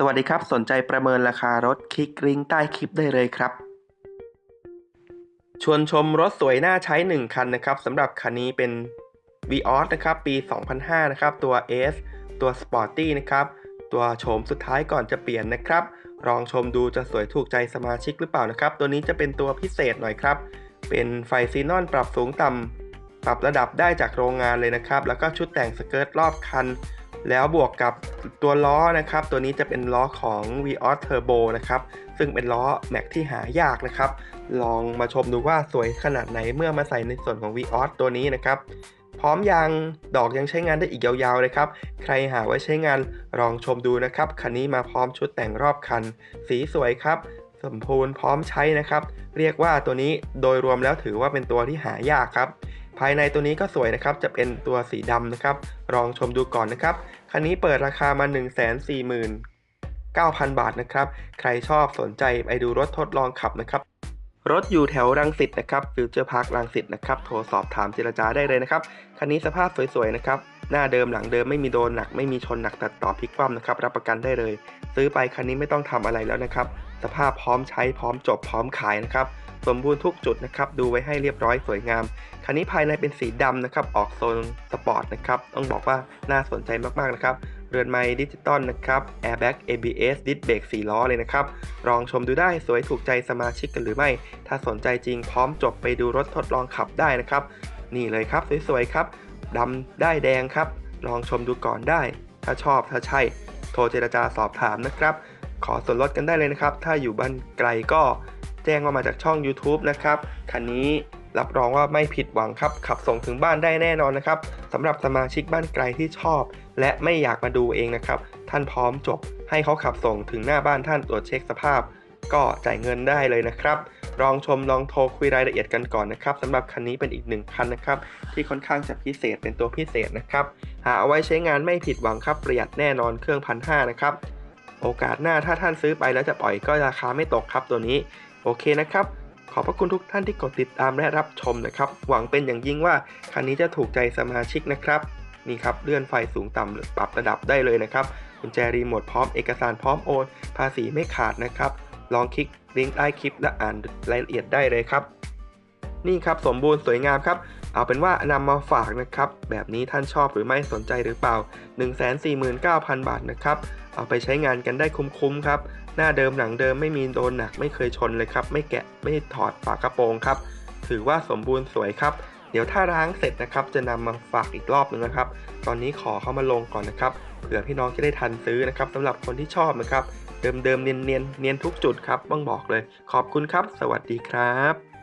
สวัสดีครับ สนใจประเมินราคารถคลิกลิงก์ใต้คลิปได้เลยครับ ชวนชมรถสวยน่าใช้ 1 คันนะครับสำหรับคันนี้เป็น v ีออสนะครับปี 2005 นะครับ ตัว S ตัว Sporty นะครับ ตัวโฉมสุดท้ายก่อนจะเปลี่ยนนะครับลองชมดูจะสวยถูกใจสมาชิกหรือเปล่านะครับ ตัวนี้จะเป็นตัวพิเศษหน่อยครับ เป็นไฟซีนอนปรับสูงต่ำปรับระดับได้จากโรงงานเลยนะครับ แล้วก็ชุดแต่งสเกิร์ตรอบคัน แล้วบวกกับตัวล้อนะครับ ตัวนี้จะเป็นล้อของ v ีออส Turbo นะครับ ซึ่งเป็นล้อแม็กที่หายากนะครับ ลองมาชมดูว่าสวยขนาดไหนเมื่อมาใส่ในส่วนของ v ีออสตัวนี้นะครับ พร้อมยางดอกยังใช้งานได้อีกยาวๆเลยครับ ใครหาไว้ใช้งานลองชมดูนะครับ คันนี้มาพร้อมชุดแต่งรอบคัน สีสวยครับ สมบูรณ์พร้อมใช้นะครับ เรียกว่าตัวนี้โดยรวมแล้วถือว่าเป็นตัวที่หายากครับ ภายในตัวนี้ก็สวยนะครับ จะเป็นตัวสีดำนะครับ ลองชมดูก่อนนะครับ คันนี้เปิดราคามา 1 4 9 0 0 0 บาทนะครับ ใครชอบสนใจไปดูรถทดลองขับนะครับ รถอยู่แถวรังสิตนะครับฟิวเจอร์พาร์ครังสิตนะครับ โทรสอบถามเจรจาได้เลยนะครับ คันนี้สภาพสวยๆนะครับ หน้าเดิมหลังเดิมไม่มีโดนหนักไม่มีชนหนักตัดต่อพลิกคว่ำนะครับรับประกันได้เลย ซื้อไปคันนี้ไม่ต้องทำอะไรแล้วนะครับ สภาพพร้อมใช้พร้อมจบพร้อมขายนะครับสมบูรณ์ทุกจุดนะครับดูไว้ให้เรียบร้อยสวยงาม คันนี้ภายในเป็นสีดำนะครับออกโซนสปอร์ตนะครับต้องบอกว่าน่าสนใจมากๆนะครับเรือนไม้ดิจิตอลนะครับ Airbag ABS ดิสเบรก4ล้อเลยนะครับลองชมดูได้สวยถูกใจสมาชิกกันหรือไม่ ถ้าสนใจจริงพร้อมจบไปดูรถทดลองขับได้นะครับนี่เลยครับสวยๆครับ ดำได้แดงครับ ลองชมดูก่อนได้ ถ้าชอบถ้าใช่ โทรเจรจาสอบถามนะครับ ขอส่วนลดกันได้เลยนะครับ ถ้าอยู่บ้านไกลก็แจ้งว่ามาจากช่อง YouTube นะครับ คันนี้รับรองว่าไม่ผิดหวังครับ ขับส่งถึงบ้านได้แน่นอนนะครับสำหรับสมาชิกบ้านไกลที่ชอบ และไม่อยากมาดูเองนะครับ ท่านพร้อมจบให้เขาขับส่งถึงหน้าบ้านท่านตรวจเช็คสภาพ ก็จ่ายเงินได้เลยนะครับลองชมลองโทรคุยรายละเอียดกันก่อนนะครับสำหรับคันนี้เป็นอีกหนึ่งคันนะครับ ที่ค่อนข้างจะพิเศษเป็นตัวพิเศษนะครับ หาเอาไว้ใช้งานไม่ผิดหวังครับประหยัดแน่นอนเครื่องพันห้านะครับ โอกาสหน้าถ้าท่านซื้อไปแล้วจะปล่อยก็ราคาไม่ตกครับตัวนี้ โอเคนะครับ ขอบพระคุณทุกท่านที่กดติดตามและรับชมนะครับ หวังเป็นอย่างยิ่งว่าคันนี้จะถูกใจสมาชิกนะครับนี่ครับเลื่อนไฟสูงต่ำหรือปรับระดับได้เลยนะครับกุญแจรีโมทพร้อมเอกสารพร้อมโอน ภาษีไม่ขาดนะครับ ลองคลิกลิงก์ใต้คลิปและอ่านรายละเอียดได้เลยครับ นี่ครับสมบูรณ์สวยงามครับ เอาเป็นว่านำมาฝากนะครับ แบบนี้ท่านชอบหรือไม่สนใจหรือเปล่า 149,000 บาทนะครับ เอาไปใช้งานกันได้คุ้มๆครับ หน้าเดิมหลังเดิมไม่มีโดนหนักไม่เคยชนเลยครับ ไม่แกะไม่ถอดฝากระโปรงครับ ถือว่าสมบูรณ์สวยครับ ดี๋ยวถ้าล้างเสร็จนะครับ จะนำมาฝากอีกรอบหนึงนะครับ ตอนนี้ขอเข้ามาลงก่อนนะครับเผื่อพี่น้องจะได้ทันซื้อนะครับสำหรับคนที่ชอบนะครับ เดิมๆเนียนๆเนียนทุกจุดครับต้องบอกเลย ขอบคุณครับ สวัสดีครับ